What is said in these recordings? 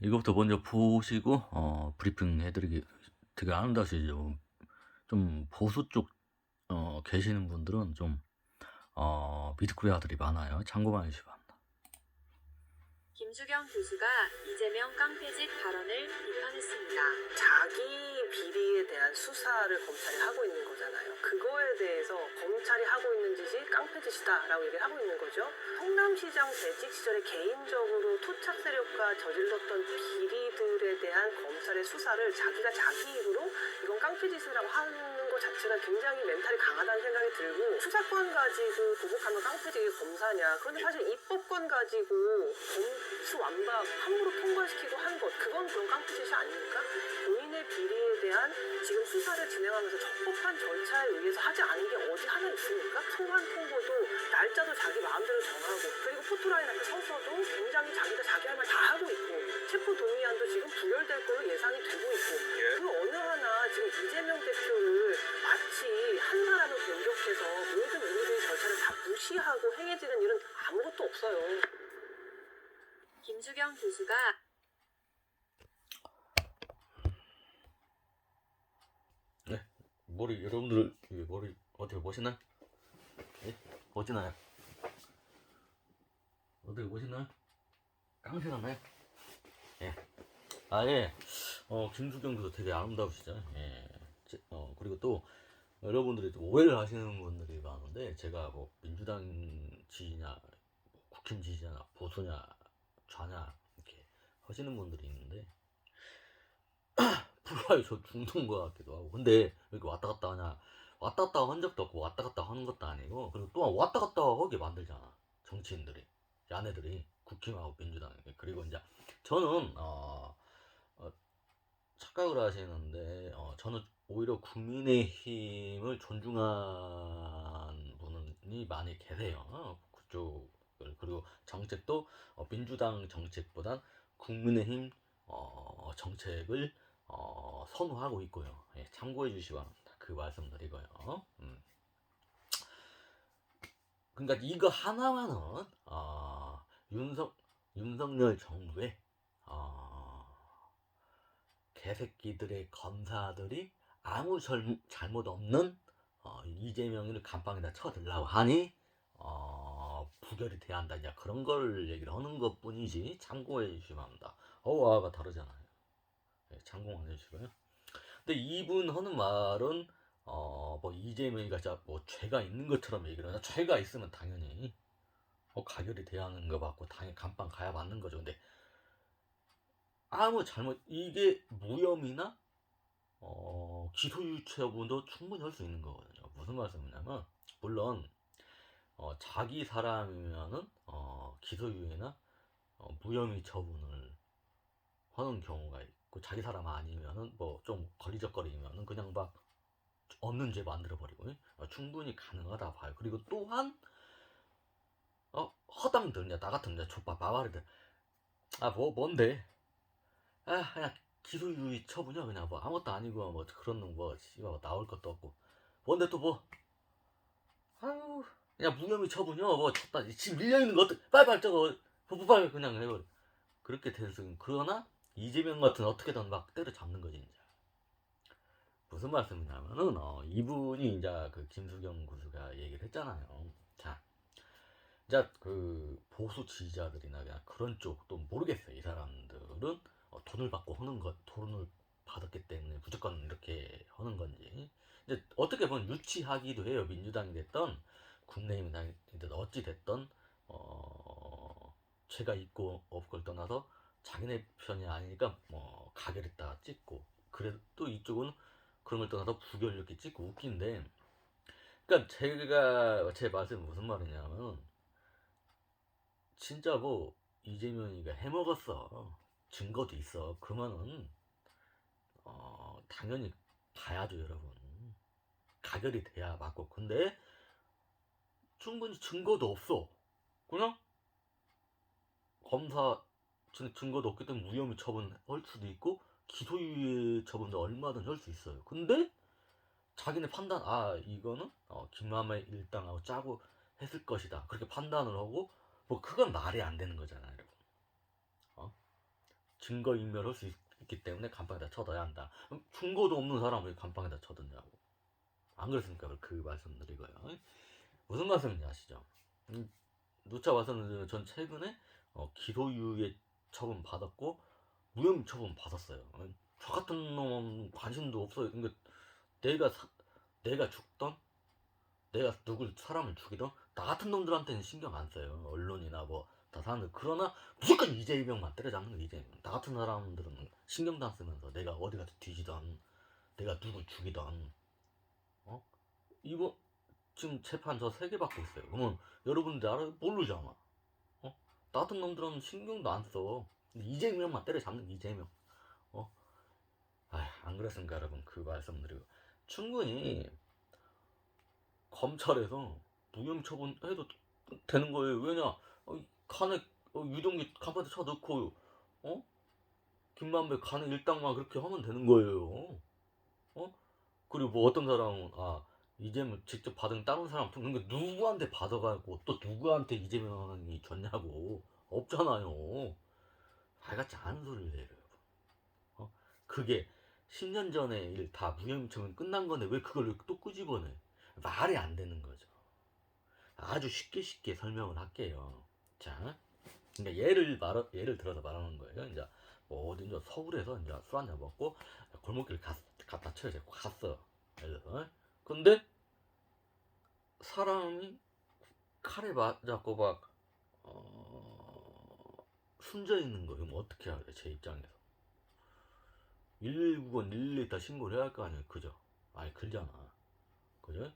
이것부터 먼저 보시고 어, 브리핑 해드리기 되게 아름다우시죠. 좀 보수 쪽 어, 계시는 분들은 좀 어, 미드코리아들이 많아요. 참고만 해주시기 바랍니다. 김주경 교수가 이재명 깡패짓 발언을 비판했습니다. 자기 비리에 대한 수사를 검찰이 하고 있는. 그거에 대해서 검찰이 하고 있는 짓이 깡패 짓이다라고 얘기를 하고 있는 거죠. 성남시장 재직 시절에 개인적으로 토착 세력과 저질렀던 비리들에 대한 검찰의 수사를 자기가 자기 입으로 이건 깡패 짓이라고 하는 것 자체가 굉장히 멘탈이 강하다는 생각이 들고 수사권 가지고 보복하면 깡패짓이 검사냐. 그런데 사실 입법권 가지고 검수 완박 함부로 통과시키고 한 것, 그건 그런 깡패 짓이 아닙니까? 비리에 대한 지금 수사를 진행하면서 적법한 절차에 의해서 하지 않은 게 어디 하나 있습니까? 소환 통보도 날짜도 자기 마음대로 정하고 그리고 포토라인 앞에 서서도 굉장히 자기가 자기 할 말 다 하고 있고 체포 동의안도 지금 부결될 걸로 예상이 되고 있고 그 어느 하나 지금 이재명 대표를 마치 한 사람을 공격해서 모든 의료적인 절차를 다 무시하고 행해지는 일은 아무것도 없어요. 김주경 교수가 머리 여러분들 이 머리 어떻게 보시나요? 예? 보시나요? 어떻게 보시나요? 깡패가 나요? 예. 아 예. 어 김수경 교수 되게 아름다우시죠? 예. 제- 어 그리고 또 여러분들이 또 오해를 하시는 분들이 많은데 제가 뭐 민주당 지지냐 뭐 국힘 지지냐 보수냐 좌냐 이렇게 하시는 분들이 있는데 불화요. 저 죽는 것 같기도 하고. 근데 왜 이렇게 왔다 갔다 하냐. 왔다 갔다 한 적도 없고 왔다 갔다 하는 것도 아니고 그리고 또한 왔다 갔다 하게 만들잖아 정치인들이. 야네들이. 국힘하고 민주당 그리고 이제 저는 어, 어, 착각을 하시는데 어, 저는 오히려 국민의힘을 존중한 분이 많이 계세요. 어, 그쪽을. 그리고 정책도 어, 민주당 정책보단 국민의힘 어, 정책을 어, 선호하고 있고요. 예, 참고해 주시기 바랍니다. 그 말씀 드리고요. 음. 그러니까 이거 하나만은 어, 윤석 윤석열 정부의 어, 개새끼들의 검사들이 아무 절, 잘못 없는 어, 이재명을 감방에다 쳐들라고 하니 어, 부결이 돼야 한다. 이제 그런 걸 얘기를 하는 것 뿐이지 참고해 주시기 바랍니다. 어와가 다르잖아요. 예, 참고만 해주시고요. 근데 이분 하는 말은 어 뭐 이재명이가 진짜 뭐 죄가 있는 것처럼 얘기를 하나 죄가 있으면 당연히 어, 가결이 돼야 하는 거 맞고 당연히 감방 가야 맞는 거죠. 근데 아무 잘못 이게 무혐의나 어 기소유죄분도 충분히 할 수 있는 거거든요. 무슨 말씀이냐면 물론 어, 자기 사람이면은 어, 기소유예나 어, 무혐의 처분을 하는 경우가 있고 자기 사람 아니면은 뭐 좀 걸리적거리면은 그냥 막 없는 죄 만들어 버리고 어, 충분히 가능하다 봐요. 그리고 또한 어 허당들 이제 나 같은 이제 족밥 마와리들 아 뭐 뭔데? 아 그냥 기소유예 처분이야 그냥 뭐. 아무것도 아니고 뭐 그런 놈뭐 씨발 뭐 나올 것도 없고. 뭔데 또 뭐? 아유 그냥 무혐의 처분이야 뭐 쳤다. 지금 밀려 있는 거 어떻게 빨리빨리 저거 빨리 그냥 해버려. 그렇게 돼서 그러나 이재명 같은 어떻게든 막 때려잡는 거지 이제 무슨 말씀이냐면은 어, 이분이 이제 그 김수경 교수가 얘기를 했잖아요. 자, 이제 그 보수 지지자들이나 그냥 그런 쪽도 모르겠어요. 이 사람들은 어, 돈을 받고 하는 것, 돈을 받았기 때문에 무조건 이렇게 하는 건지 이제 어떻게 보면 유치하기도 해요. 민주당이 됐던 국내민당이든 어찌 됐던 어 죄가 있고 없고를 떠나서 자기네 편이 아니니까 뭐 가결했다 찍고 그래도 또 이쪽은 그런 걸 떠나서 부결 이렇게 찍고 웃긴데 그러니까 제가 제 말씀이 무슨 말이냐면 진짜 뭐 이재명이가 해먹었어. 증거도 있어. 그러면은 어 당연히 가야죠 여러분. 가결이 돼야 맞고. 근데 충분히 증거도 없어. 그냥 검사 증- 증거도 없기 때문에 무혐의 처분 할 수도 있고 기소유예 처분도 얼마든 할수 있어요. 근데 자기네 판단 아 이거는 어, 김남의 일당하고 짜고 했을 것이다. 그렇게 판단을 하고 뭐 그건 말이 안 되는 거잖아요. 어? 증거 인멸할 수 있, 기 때문에 감방에다 쳐둬야 한다. 증거도 없는 사람을 감방에다 쳐뒀냐고. 안 그랬습니까? 그 말씀드리고요. 무슨 말씀인지 아시죠? 음, 누차 와서는 전 최근에 어, 기소유예 처분 받았고 무혐의 처분 받았어요. 어, 저 같은 놈은 관심도 없어요. 그러니까 내가 사- 내가 죽던 내가 누굴 사람을 죽이던 나 같은 놈들한테는 신경 안 써요. 언론이나 뭐 다 사람들 그러나 무조건 이재명만 때려잡는 거 이재명. 나 같은 사람들은 신경도 안 쓰면서 내가 어디 가서 뒤지던 내가 누굴 죽이던 어 이거 지금 재판 저 세 개 받고 있어요. 그러면 여러분들 알아요? 모르잖아. 어? 나 같은 놈들은 신경도 안 써. 이재명만 때려잡는 이재명. 어? 아, 안 그랬습니까, 여러분? 그 말씀드리고 충분히 검찰에서 무혐의 처분해도 되는 거예요. 왜냐? 어, 칸에 어, 유동기 간판에 쳐넣고 어? 김만배 간에 일당만 그렇게 하면 되는 거예요. 어? 그리고 뭐 어떤 사람은 아 이재명 직접 받은 다른 사람 그러니까 누구한테 받아가고 또 누구한테 이재명이 줬냐고 없잖아요. 발같지 않은 소리를 해요. 어? 그게 10년 전에 일 다 무혐의 처분 끝난 건데 왜 그걸 또 끄집어내? 말이 안 되는 거죠. 아주 쉽게 쉽게 설명을 할게요. 자, 그러니까 예를 말 예를 들어서 말하는 거예요. 이제 뭐 어디 이제 서울에서 이제 술 한잔 먹고 골목길 갔, 갔다 쳐요. 갔어. 예를 들어서. 근데 사람이 칼에 맞았고 막 어, 숨져 있는 거예요. 그럼 어떻게 해야 돼? 제 입장에서. 119건 112 다 신고를 해야 할 거 아니에요. 그죠? 아니, 그러잖아. 그죠?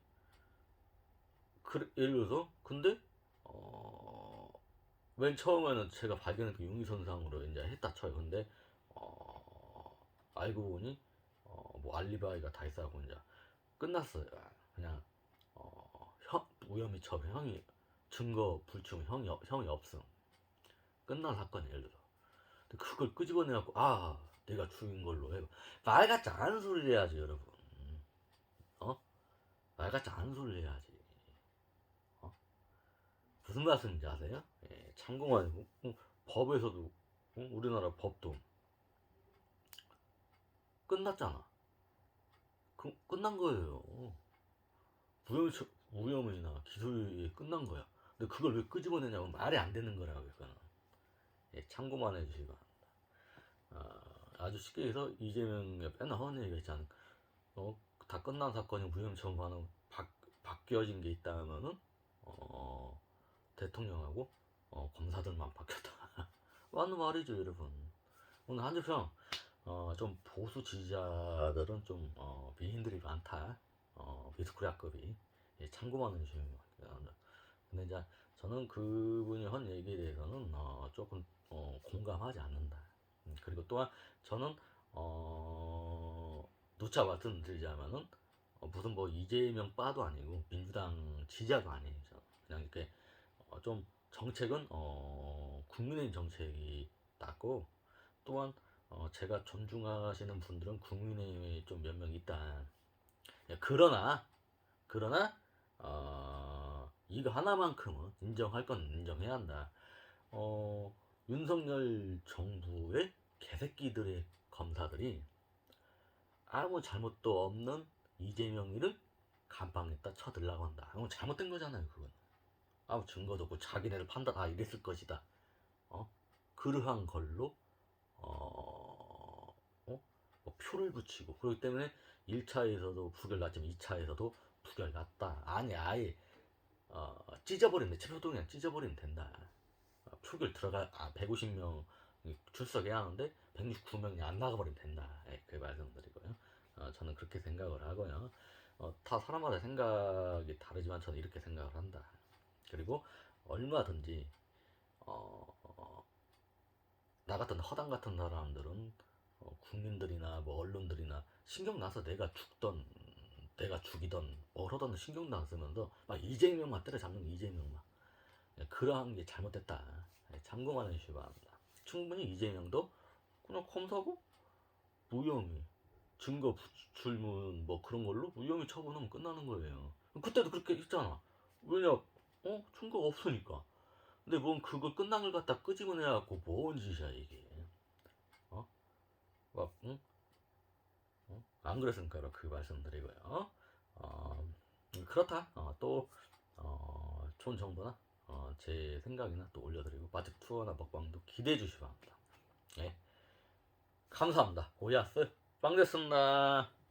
그, 예를 들어서, 근데, 어, 맨 처음에는 제가 발견한 그 용의선상으로 이제 했다 쳐요. 근데, 어, 알고 보니, 어, 뭐 알리바이가 다 있어갖고 이제 끝났어요. 그냥, 어, 형, 무혐의 처분, 형이, 증거 불충, 형이, 없- 형이 없음. 끝난 사건이에요. 예를 들어. 근데 그걸 끄집어내갖고, 아, 내가 죽인 걸로 해. 말 같지 않은 소리를 해야지, 여러분. 어? 말 같지 않은 소리를 해야지. 어? 무슨 말씀인지 아세요? 예, 참고만 어, 법에서도, 어? 우리나라 법도 끝났잖아. 그, 끝난 거예요. 무혐의, 처- 무혐의나 기소유예 끝난 거야. 근데 그걸 왜 끄집어내냐고 말이 안 되는 거라고, 이거는. 예, 참고만 해주시기 바랍니다. 아, 아주 쉽게 해서 이재명의 맨날 하는 얘기가 있잖아. 어, 다 끝난 사건이 무혐의 처분하는 바, 바뀌어진 게 있다면은 어, 대통령하고 어, 검사들만 바뀌었다. 맞는 말이죠, 여러분. 오늘 한주평 어, 좀 보수 지지자들은 좀 어, 미인들이 많다. 어, 미스코리아급이 예, 참고만 해주시면. 근데 이제 저는 그분이 한 얘기에 대해서는 어, 조금 어, 공감하지 않는다. 음, 그리고 또한 저는 어, 누차 말씀드리자면은 어, 무슨 뭐 이재명 빠도 아니고 민주당 지지자도 아니에요. 그냥 이렇게 어, 좀 정책은 어, 국민의 정책이 낫고 또한 어, 제가 존중하시는 분들은 국민의 좀몇 명 있다. 예, 그러나 그러나 어, 이거 하나만큼은 인정할 건 인정해야 한다. 어, 윤석열 정부의 개새끼들의 검사들이 아무 잘못도 없는 이재명이를 감방에다 쳐들라고 한다. 그건 잘못된 거잖아요, 그건. 아무 증거도 없고 자기네를 판단, 아, 이랬을 것이다. 어? 그러한 걸로, 어, 어? 뭐 표를 붙이고, 그렇기 때문에 1차에서도 부결 났지만 2차에서도 부결 났다. 아니, 아예, 어, 찢어버리면, 체포동의안 찢어버리면 된다. 어, 표결 들어가, 아, 150명 출석해야 하는데 169명이 안 나가버리면 된다. 예, 그 말씀드리고요. 어, 저는 그렇게 생각을 하고요. 어, 다 사람마다 생각이 다르지만 저는 이렇게 생각을 한다. 그리고 얼마든지 어, 어, 나 같은 허당 같은 사람들은 어, 국민들이나 뭐 언론들이나 신경 나서 내가 죽던 내가 죽이던 뭘 하던 신경도 안 쓰면서 막 이재명만 때려잡는 거, 이재명만 예, 그러한 게 잘못됐다. 예, 참고만 해주시기 바랍니다. 충분히 이재명도 그냥 검사고 무혐의 증거 불출문 뭐 그런 걸로 무혐의 처분하면 끝나는 거예요. 그때도 그렇게 했잖아. 왜냐? 어? 증거가 없으니까. 근데 뭔 그거 끝난 걸 갖다 끄집어내갖고 뭔 짓이야 이게. 뭐, 응? 어? 안 그랬으니까 그 말씀드리고요. 어, 음, 그렇다. 어, 또 어, 좋은 정보나 어, 제 생각이나 또 올려드리고 맛집 투어나 먹방도 기대해 주시기 바랍니다. 예. 감사합니다. 오야스 빵 됐습니다.